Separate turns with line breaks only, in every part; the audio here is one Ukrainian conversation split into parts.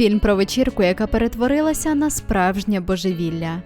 Фільм про вечірку, яка перетворилася на справжнє божевілля.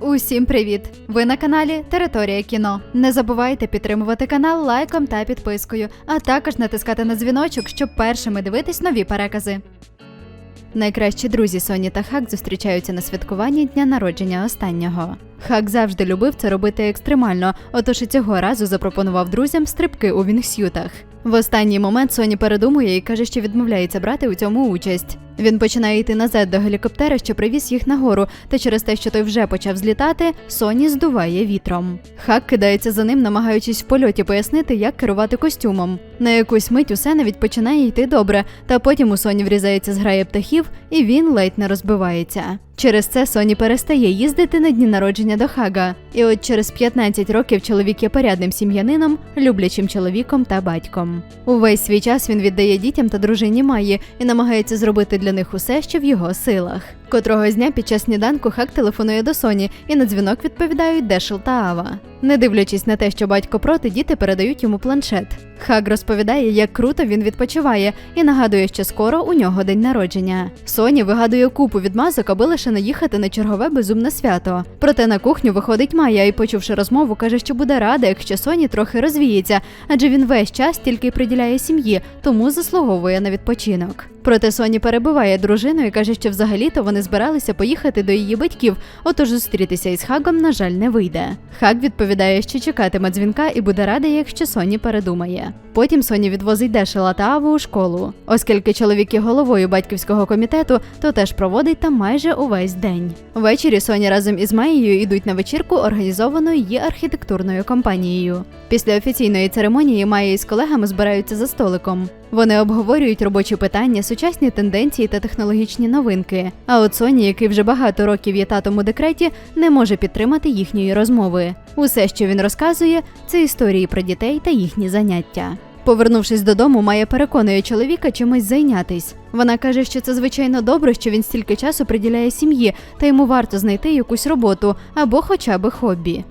Усім привіт! Ви на каналі Територія кіно. Не забувайте підтримувати канал лайком та підпискою, а також натискати на дзвіночок, щоб першими дивитись нові перекази. Найкращі друзі Соні та Хак зустрічаються на святкуванні дня народження останнього. Хак завжди любив це робити екстремально, отож і цього разу запропонував друзям стрибки у вінгсютах. В останній момент Соні передумує і каже, що відмовляється брати у цьому участь. Він починає йти назад до гелікоптера, що привіз їх нагору, та через те, що той вже почав злітати, Соні здуває вітром. Хак кидається за ним, намагаючись в польоті пояснити, як керувати костюмом. На якусь мить усе навіть починає йти добре, та потім у Соні врізається зграя птахів, і він ледь не розбивається. Через це Соні перестає їздити на дні народження до Хага. І от через 15 років чоловік є порядним сім'янином, люблячим чоловіком та батьком. Увесь свій час він віддає дітям та дружині Майї і намагається зробити для них усе, що в його силах. Котрого дня під час сніданку Хак телефонує до Соні, і на дзвінок відповідають Дешел та Ава. Не дивлячись на те, що батько проти, діти передають йому планшет. Хак розповідає, як круто він відпочиває, і нагадує, що скоро у нього день народження. Соні вигадує купу відмазок, аби лише не їхати на чергове безумне свято. Проте на кухню виходить Майя і, почувши розмову, каже, що буде рада, якщо Соні трохи розвіється, адже він весь час тільки приділяє сім'ї, тому заслуговує на відпочинок. Проте Соні перебиває дружину і каже, що взагалі-то вони збиралися поїхати до її батьків, отож зустрітися із Хагом, на жаль, не вийде. Хаг відповідає, що чекатиме дзвінка і буде радий, якщо Соні передумає. Потім Соні відвозить Дешела та Аву у школу. Оскільки чоловік є головою батьківського комітету, то теж проводить там майже увесь день. Ввечері Соні разом із Маєю йдуть на вечірку, організовану її архітектурною компанією. Після офіційної церемонії Майя із колегами збираються за столиком. Вони обговорюють робочі питання, сучасні тенденції та технологічні новинки. А от Соні, який вже багато років є татом у декреті, не може підтримати їхньої розмови. Усе, що він розказує, це історії про дітей та їхні заняття. Повернувшись додому, Майя переконує чоловіка чимось зайнятись. Вона каже, що це звичайно добре, що він стільки часу приділяє сім'ї, та йому варто знайти якусь роботу або хоча б хобі.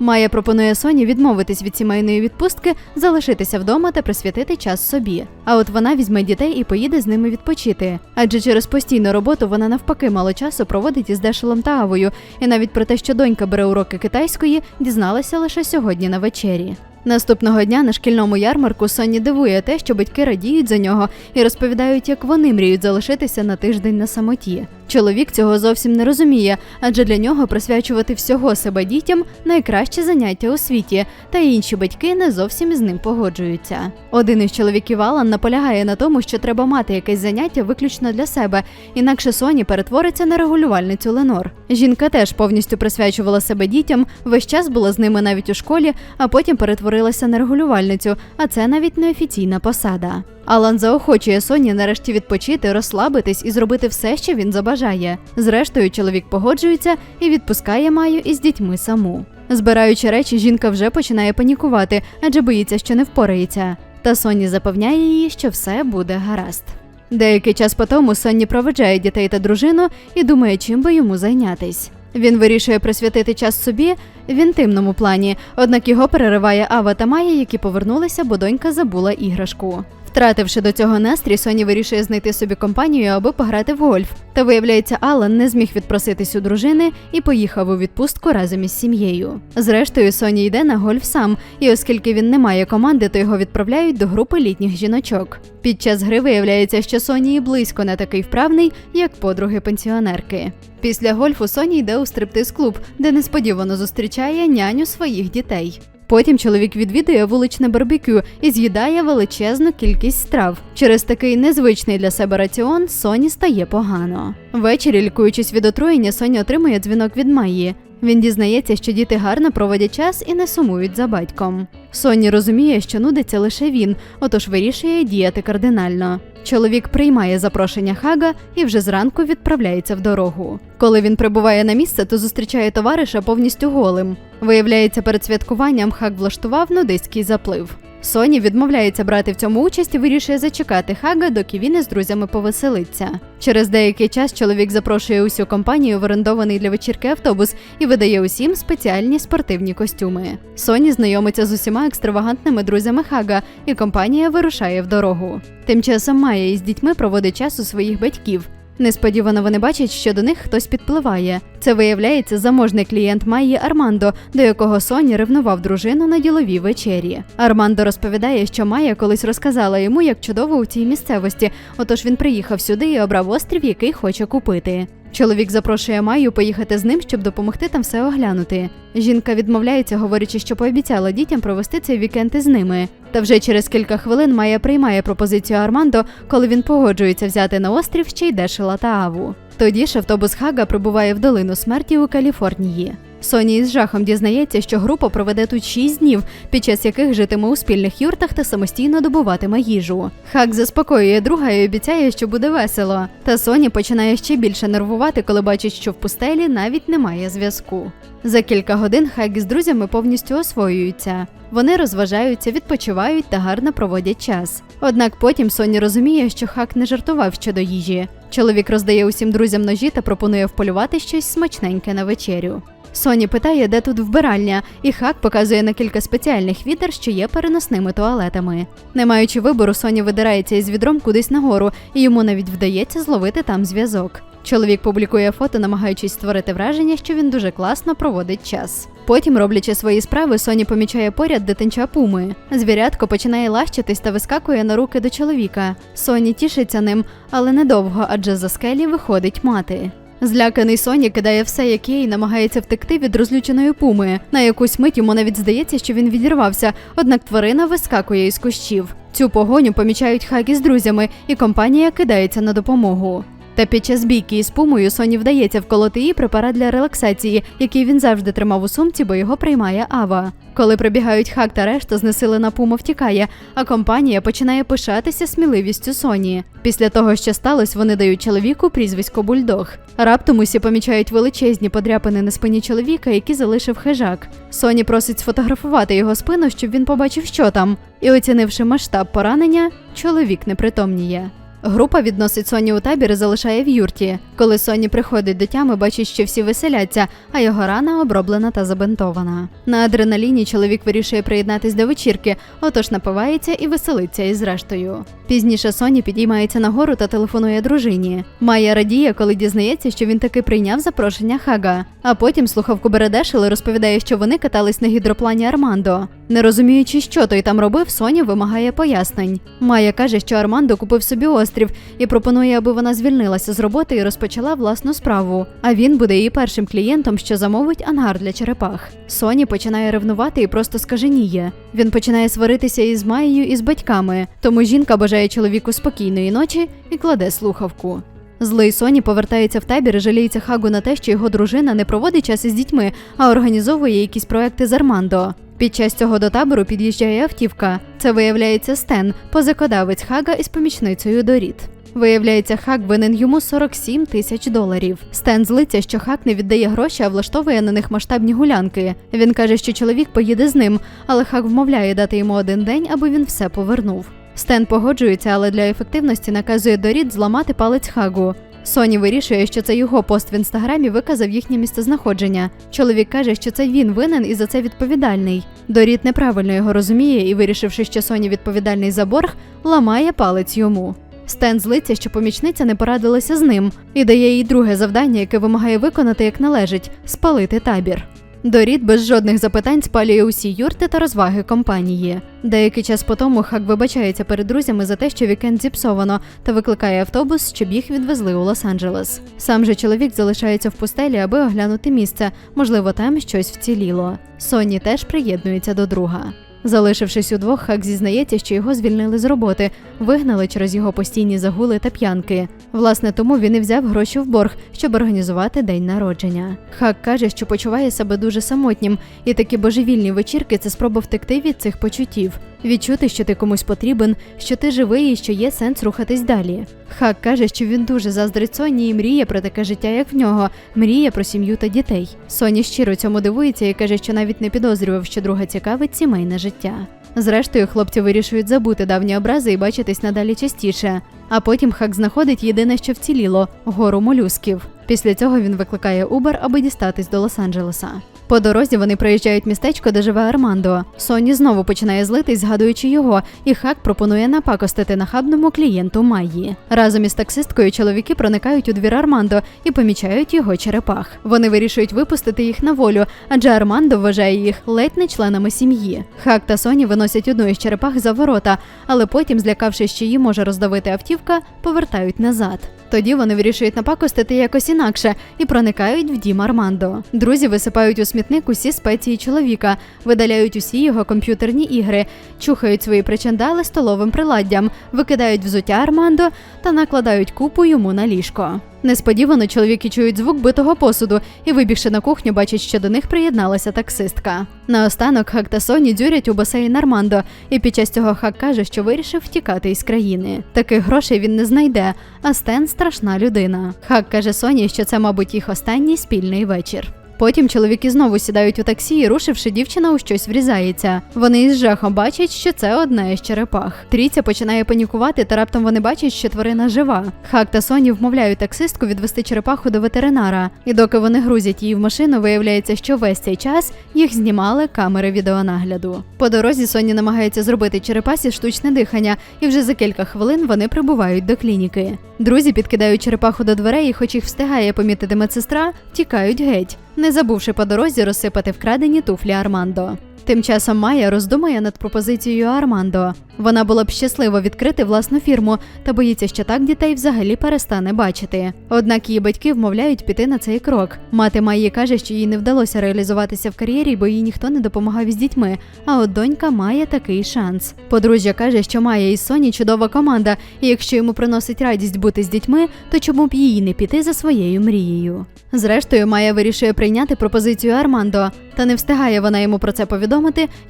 Майя пропонує Соні відмовитись від сімейної відпустки, залишитися вдома та присвятити час собі. А от вона візьме дітей і поїде з ними відпочити. Адже через постійну роботу вона навпаки мало часу проводить із Дешелом та Авою, і навіть про те, що донька бере уроки китайської, дізналася лише сьогодні на вечері. Наступного дня на шкільному ярмарку Соні дивує те, що батьки радіють за нього і розповідають, як вони мріють залишитися на тиждень на самоті. Чоловік цього зовсім не розуміє, адже для нього присвячувати всього себе дітям найкраще заняття у світі, та інші батьки не зовсім із ним погоджуються. Один із чоловіків Алан наполягає на тому, що треба мати якесь заняття виключно для себе, інакше Соні перетвориться на регулювальницю Ленор. Жінка теж повністю присвячувала себе дітям, весь час була з ними навіть у школі, а потім перетворилася на регулювальницю, а це навіть неофіційна посада. Алан заохочує Соні нарешті відпочити, розслабитись і зробити все, що він забажає. Зрештою, чоловік погоджується і відпускає Маю із дітьми саму. Збираючи речі, жінка вже починає панікувати, адже боїться, що не впорається. Та Соні запевняє її, що все буде гаразд. Деякий час по тому Сонні проведжає дітей та дружину і думає, чим би йому зайнятись. Він вирішує присвятити час собі в інтимному плані, однак його перериває Ава та Майя, які повернулися, бо донька забула іграшку. Втративши до цього настрій, Соні вирішує знайти собі компанію, аби пограти в гольф. Та виявляється, Алан не зміг відпроситись у дружини і поїхав у відпустку разом із сім'єю. Зрештою, Соні йде на гольф сам, і оскільки він не має команди, то його відправляють до групи літніх жіночок. Під час гри виявляється, що Соні близько не такий вправний, як подруги пенсіонерки. Після гольфу Соні йде у стриптиз-клуб, де несподівано зустрічає няню своїх дітей. Потім чоловік відвідує вуличне барбекю і з'їдає величезну кількість страв. Через такий незвичний для себе раціон Соні стає погано. Ввечері, лікуючись від отруєння, Соня отримує дзвінок від Майї. Він дізнається, що діти гарно проводять час і не сумують за батьком. Соні розуміє, що нудиться лише він, отож вирішує діяти кардинально. Чоловік приймає запрошення Хага і вже зранку відправляється в дорогу. Коли він прибуває на місце, то зустрічає товариша повністю голим. Виявляється, перед святкуванням Хаг влаштував нудиський заплив. Соні відмовляється брати в цьому участь і вирішує зачекати Хага, доки він із друзями повеселиться. Через деякий час чоловік запрошує усю компанію в орендований для вечірки автобус і видає усім спеціальні спортивні костюми. Соні знайомиться з усіма екстравагантними друзями Хага, і компанія вирушає в дорогу. Тим часом Майя із дітьми проводить час у своїх батьків. Несподівано вони бачать, що до них хтось підпливає. Це виявляється заможний клієнт Майї Армандо, до якого Соні ревнував дружину на діловій вечері. Армандо розповідає, що Майя колись розказала йому, як чудово у цій місцевості. Отож він приїхав сюди і обрав острів, який хоче купити. Чоловік запрошує Майю поїхати з ним, щоб допомогти там все оглянути. Жінка відмовляється, говорячи, що пообіцяла дітям провести цей вікенд із ними. Та вже через кілька хвилин Майя приймає пропозицію Армандо, коли він погоджується взяти на острів ще й Дешела та Аву. Тоді ж автобус Хага прибуває в долину смерті у Каліфорнії. Соні із жахом дізнається, що група проведе тут 6 днів, під час яких житиме у спільних юртах та самостійно добуватиме їжу. Хак заспокоює друга і обіцяє, що буде весело. Та Соні починає ще більше нервувати, коли бачить, що в пустелі навіть немає зв'язку. За кілька годин Хак із друзями повністю освоюються. Вони розважаються, відпочивають та гарно проводять час. Однак потім Соні розуміє, що Хак не жартував щодо їжі. Чоловік роздає усім друзям ножі та пропонує вполювати щось смачненьке на вечерю. Соні питає, де тут вбиральня, і Хак показує на кілька спеціальних відер, що є переносними туалетами. Не маючи вибору, Соні видирається із відром кудись нагору, і йому навіть вдається зловити там зв'язок. Чоловік публікує фото, намагаючись створити враження, що він дуже класно проводить час. Потім, роблячи свої справи, Соні помічає поряд дитинча пуми. Звірятко починає лащитись та вискакує на руки до чоловіка. Соні тішиться ним, але недовго, адже за скелі виходить мати. Зляканий Соні кидає все, як є, і намагається втекти від розлюченої пуми. На якусь мить йому навіть здається, що він відірвався, однак тварина вискакує із кущів. Цю погоню помічають Хакі з друзями, і компанія кидається на допомогу. Та під час бійки із пумою Соні вдається вколоти їй препарат для релаксації, який він завжди тримав у сумці, бо його приймає Ава. Коли прибігають хак та решта, знесилена пума втікає, а компанія починає пишатися сміливістю Соні. Після того, що сталося, вони дають чоловіку прізвисько бульдог. Раптом усі помічають величезні подряпини на спині чоловіка, які залишив хижак. Соні просить сфотографувати його спину, щоб він побачив, що там. І оцінивши масштаб поранення, чоловік не притомніє. Група відносить Соні у табір і залишає в юрті. Коли Соні приходить до тями, бачить, що всі веселяться, а його рана оброблена та забинтована. На адреналіні чоловік вирішує приєднатись до вечірки, отож напивається і веселиться із рештою. Пізніше Соні підіймається нагору та телефонує дружині. Майя радіє, коли дізнається, що він таки прийняв запрошення Хага. А потім слухавку бере Дешел розповідає, що вони катались на гідроплані Армандо. Не розуміючи, що той там робив, Соня вимагає пояснень. Майя каже, що Армандо купив собі острів і пропонує, аби вона звільнилася з роботи і розпочала власну справу. А він буде її першим клієнтом, що замовить ангар для черепах. Соні починає ревнувати і просто скаженіє. Він починає сваритися із Майєю і з батьками, тому жінка бажає чоловіку спокійної ночі і кладе слухавку. Злий Соні повертається в табір і жаліється Хагу на те, що його дружина не проводить час із дітьми, а організовує якісь проекти з Армандо. Під час цього до табору під'їжджає автівка. Це виявляється Стен, позакодавець Хага із помічницею Доріт. Виявляється, Хак винен йому 47 тисяч доларів. Стен злиться, що Хак не віддає гроші, а влаштовує на них масштабні гулянки. Він каже, що чоловік поїде з ним, але Хак вмовляє дати йому один день, аби він все повернув. Стен погоджується, але для ефективності наказує Доріт зламати палець Хагу. Соні вирішує, що це його пост в інстаграмі виказав їхнє місцезнаходження. Чоловік каже, що це він винен і за це відповідальний. Доріт неправильно його розуміє і, вирішивши, що Соні відповідальний за борг, ламає палець йому. Стен злиться, що помічниця не порадилася з ним, і дає їй друге завдання, яке вимагає виконати як належить спалити табір. Доріт без жодних запитань спалює усі юрти та розваги компанії. Деякий час по тому Хак вибачається перед друзями за те, що вікенд зіпсовано, та викликає автобус, щоб їх відвезли у Лос-Анджелес. Сам же чоловік залишається в пустелі, аби оглянути місце. Можливо, там щось вціліло. Соні теж приєднується до друга. Залишившись удвох, Хак зізнається, що його звільнили з роботи, вигнали через його постійні загули та п'янки. Власне, тому він і взяв гроші в борг, щоб організувати день народження. Хак каже, що почуває себе дуже самотнім, і такі божевільні вечірки це спроба втекти від цих почуттів, відчути, що ти комусь потрібен, що ти живий і що є сенс рухатись далі. Хак каже, що він дуже заздрить Соні і мріє про таке життя, як в нього, мріє про сім'ю та дітей. Соні щиро цьому дивується і каже, що навіть не підозрював, що друга цікавить сімейне життя. Зрештою, хлопці вирішують забути давні образи і бачитись надалі частіше. А потім Хак знаходить єдине, що вціліло гору молюсків. Після цього він викликає Убер, аби дістатись до Лос-Анджелеса. По дорозі вони проїжджають містечко, де живе Армандо. Соні знову починає злитись, згадуючи його, і Хак пропонує напакостити нахабному клієнту Майї. Разом із таксисткою чоловіки проникають у двір Армандо і помічають його черепах. Вони вирішують випустити їх на волю, адже Армандо вважає їх ледь не членами сім'ї. Хак та Соні виносять одну із черепах за ворота, але потім, злякавшись, що її може роздавити автівка, повертають назад. Тоді вони вирішують напакостити якось інакше і проникають в дім Армандо. Друзі висипають у смітник усі спеції чоловіка, видаляють усі його комп'ютерні ігри, чухають свої причандали столовим приладдям, викидають взуття Армандо та накладають купу йому на ліжко. Несподівано чоловіки чують звук битого посуду і, вибігши на кухню, бачать, що до них приєдналася таксистка. Наостанок Хак та Соні дзюрять у басейн Армандо, і під час цього Хак каже, що вирішив втікати із країни. Таких грошей він не знайде, а Стен страшна людина. Хак каже Соні, що це, мабуть, їх останній спільний вечір. Потім чоловіки знову сідають у таксі і, рушивши, дівчина у щось врізається. Вони із жахом бачать, що це одна із черепах. Трійця починає панікувати, та раптом вони бачать, що тварина жива. Хак та Соні вмовляють таксистку відвести черепаху до ветеринара. І доки вони грузять її в машину, виявляється, що весь цей час їх знімали камери відеонагляду. По дорозі Соні намагається зробити черепасі штучне дихання, і вже за кілька хвилин вони прибувають до клініки. Друзі підкидають черепаху до дверей, і хоч їх встигає помітити медсестра, тікають геть, не забувши по дорозі розсипати вкрадені туфлі Армандо. Тим часом Майя роздумує над пропозицією Армандо. Вона була б щаслива відкрити власну фірму та боїться, що так дітей взагалі перестане бачити. Однак її батьки вмовляють піти на цей крок. Мати Майї каже, що їй не вдалося реалізуватися в кар'єрі, бо їй ніхто не допомагав із дітьми. А от донька має такий шанс. Подружжя каже, що Майя із Соні чудова команда, і якщо йому приносить радість бути з дітьми, то чому б їй не піти за своєю мрією? Зрештою, Майя вирішує прийняти пропозицію Армандо, та не встигає вона йому про це повідомити,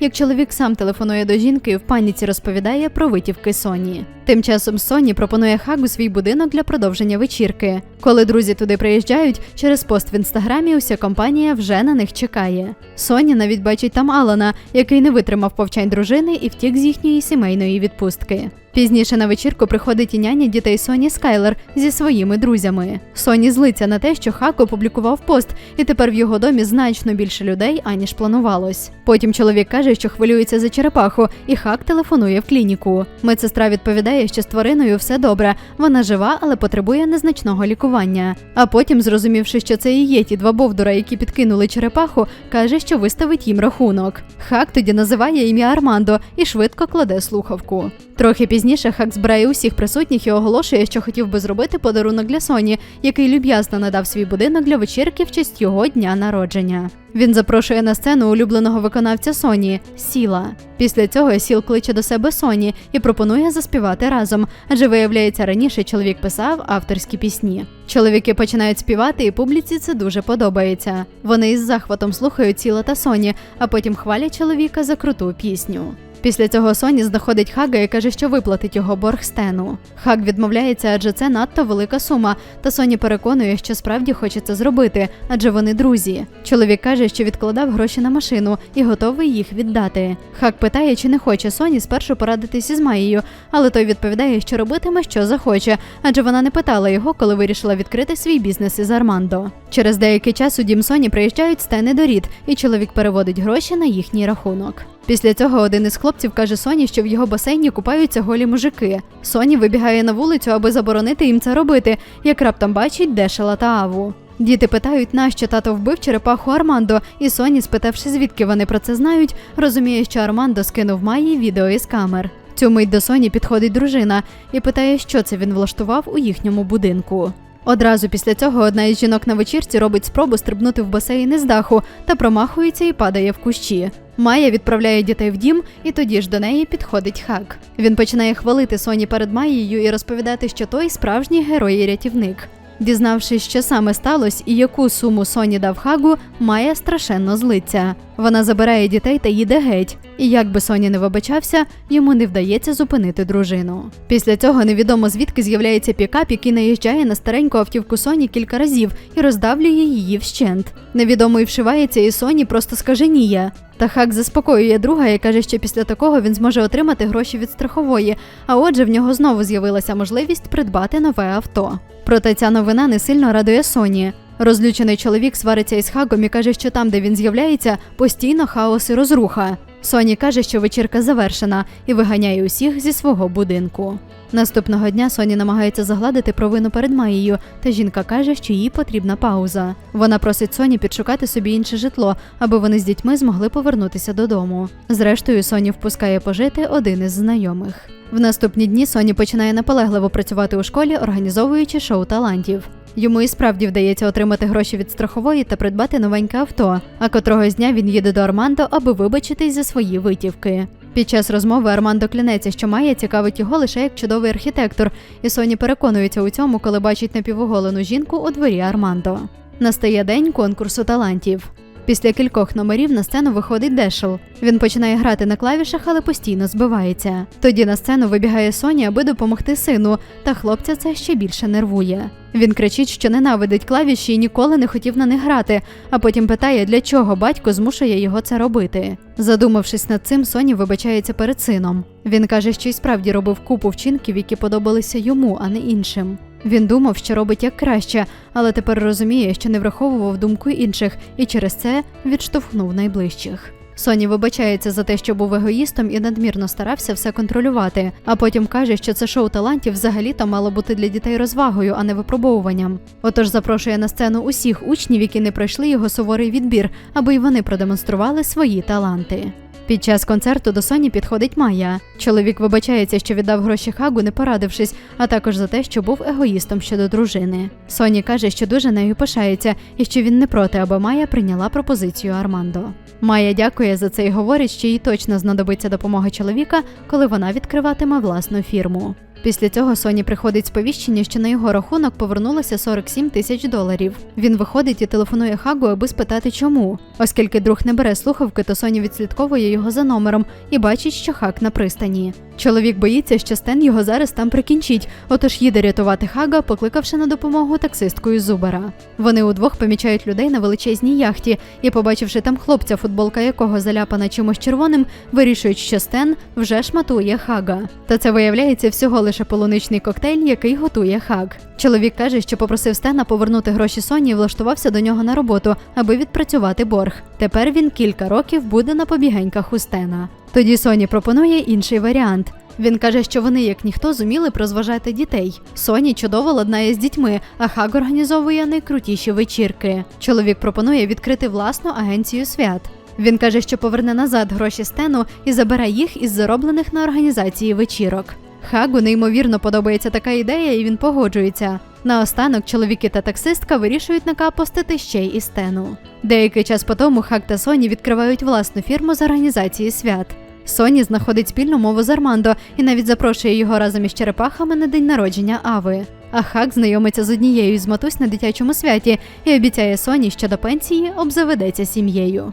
як чоловік сам телефонує до жінки і в паніці розповідає про витівки Соні. Тим часом Соні пропонує Хагу свій будинок для продовження вечірки. Коли друзі туди приїжджають, через пост в інстаграмі уся компанія вже на них чекає. Соні навіть бачить там Алана, який не витримав повчань дружини і втік з їхньої сімейної відпустки. Пізніше на вечірку приходить і няня дітей Соні Скайлер зі своїми друзями. Соні злиться на те, що Хак опублікував пост, і тепер в його домі значно більше людей, аніж планувалось. Потім чоловік каже, що хвилюється за черепаху, і Хак телефонує в клініку. Медсестра відповідає, що з твариною все добре, вона жива, але потребує незначного лікування. А потім, зрозумівши, що це і є ті два бовдура, які підкинули черепаху, каже, що виставить їм рахунок. Хак тоді називає ім'я Армандо і швидко кладе слухавку. Трохи пізніше Хак збирає усіх присутніх і оголошує, що хотів би зробити подарунок для Соні, який люб'язно надав свій будинок для вечірки в честь його дня народження. Він запрошує на сцену улюбленого виконавця Соні Сіла. Після цього Сіл кличе до себе Соні і пропонує заспівати разом, адже виявляється, раніше чоловік писав авторські пісні. Чоловіки починають співати, і публіці це дуже подобається. Вони із захватом слухають Сіла та Соні, а потім хвалять чоловіка за круту пісню. Після цього Соні знаходить Хага і каже, що виплатить його борг Стену. Хаг відмовляється, адже це надто велика сума. Та Соні переконує, що справді хоче це зробити, адже вони друзі. Чоловік каже, що відкладав гроші на машину і готовий їх віддати. Хак питає, чи не хоче Соні спершу порадитись із Маєю, але той відповідає, що робитиме, що захоче, адже вона не питала його, коли вирішила відкрити свій бізнес із Армандо. Через деякий час у дім Соні приїжджають стени до рід, і чоловік переводить гроші на їхній рахунок. Після цього один із хлопців каже Соні, що в його басейні купаються голі мужики. Соні вибігає на вулицю, аби заборонити їм це робити, як раптом бачить Дешела та Аву. Діти питають, нащо тато вбив черепаху Армандо, і Соні, спитавши, звідки вони про це знають, розуміє, що Армандо скинув Майї відео із камер. Цю мить до Соні підходить дружина і питає, що це він влаштував у їхньому будинку. Одразу після цього одна із жінок на вечірці робить спробу стрибнути в басейн із даху та промахується і падає в кущі. Майя відправляє дітей в дім, і тоді ж до неї підходить хак. Він починає хвалити Соні перед Майєю і розповідати, що той справжній герой і рятівник. Дізнавшись, що саме сталося і яку суму Соні дав Хагу, Майя страшенно злиться. Вона забирає дітей та їде геть. І як би Соні не вибачався, йому не вдається зупинити дружину. Після цього невідомо звідки з'являється пікап, який наїжджає на стареньку автівку Соні кілька разів і роздавлює її вщент. Невідомий вшивається, і Соні просто скаженіє. Та хак заспокоює друга і каже, що після такого він зможе отримати гроші від страхової, а отже, в нього знову з'явилася можливість придбати нове авто. Проте ця новина не сильно радує Соні. Розлючений чоловік свариться із Хагом і каже, що там, де він з'являється, постійно хаос і розруха. Соні каже, що вечірка завершена і виганяє усіх зі свого будинку. Наступного дня Соні намагається загладити провину перед Маєю, та жінка каже, що їй потрібна пауза. Вона просить Соні підшукати собі інше житло, аби вони з дітьми змогли повернутися додому. Зрештою, Соні впускає пожити один із знайомих. В наступні дні Соні починає наполегливо працювати у школі, організовуючи шоу талантів. Йому і справді вдається отримати гроші від страхової та придбати новеньке авто. А котрого дня він їде до Армандо, аби вибачитись за свої витівки. Під час розмови Армандо клянеться, що Майя цікавить його лише як чудовий архітектор, і Соні переконується у цьому, коли бачить напівоголену жінку у дворі Армандо. Настає день конкурсу талантів. Після кількох номерів на сцену виходить Дешел. Він починає грати на клавішах, але постійно збивається. Тоді на сцену вибігає Соні, аби допомогти сину, та хлопця це ще більше нервує. Він кричить, що ненавидить клавіші і ніколи не хотів на них грати, а потім питає, для чого батько змушує його це робити. Задумавшись над цим, Соні вибачається перед сином. Він каже, що й справді робив купу вчинків, які подобалися йому, а не іншим. Він думав, що робить як краще, але тепер розуміє, що не враховував думку інших і через це відштовхнув найближчих. Соні вибачається за те, що був егоїстом і надмірно старався все контролювати, а потім каже, що це шоу талантів взагалі-то мало бути для дітей розвагою, а не випробовуванням. Отож запрошує на сцену усіх учнів, які не пройшли його суворий відбір, аби й вони продемонстрували свої таланти. Під час концерту до Соні підходить Майя. Чоловік вибачається, що віддав гроші Хагу, не порадившись, а також за те, що був егоїстом щодо дружини. Соні каже, що дуже нею пишається і що він не проти, аби Майя прийняла пропозицію Армандо. Майя дякує за це і говорить, що їй точно знадобиться допомога чоловіка, коли вона відкриватиме власну фірму. Після цього Соні приходить сповіщення, що на його рахунок повернулося 47 тисяч доларів. Він виходить і телефонує Хагу, аби спитати, чому. Оскільки друг не бере слухавки, то Соні відслідковує його за номером і бачить, що Хаг на пристані. Чоловік боїться, що Стен його зараз там прикінчить, отож їде рятувати Хага, покликавши на допомогу таксистку із Зубера. Вони удвох помічають людей на величезній яхті і, побачивши там хлопця, футболка якого заляпана чимось червоним, вирішують, що Стен вже шматує Хага. Та це виявляється всього лише полуничний коктейль, який готує Хаг. Чоловік каже, що попросив Стена повернути гроші Соні і влаштувався до нього на роботу, аби відпрацювати борг. Тепер він кілька років буде на побігеньках у Стена. Тоді Соні пропонує інший варіант. Він каже, що вони, як ніхто, зуміли розважати дітей. Соні чудово ладнає з дітьми, а Хаг організовує найкрутіші вечірки. Чоловік пропонує відкрити власну агенцію свят. Він каже, що поверне назад гроші Стену і забере їх із зароблених на організації вечірок. Хагу неймовірно подобається така ідея, і він погоджується. Наостанок чоловіки та таксистка вирішують накапостити ще й і Стену. Деякий час по тому Хак та Соні відкривають власну фірму з організації свят. Соні знаходить спільну мову з Армандо і навіть запрошує його разом із черепахами на день народження Ави. А Хак знайомиться з однією з матусь на дитячому святі і обіцяє Соні, що до пенсії обзаведеться сім'єю.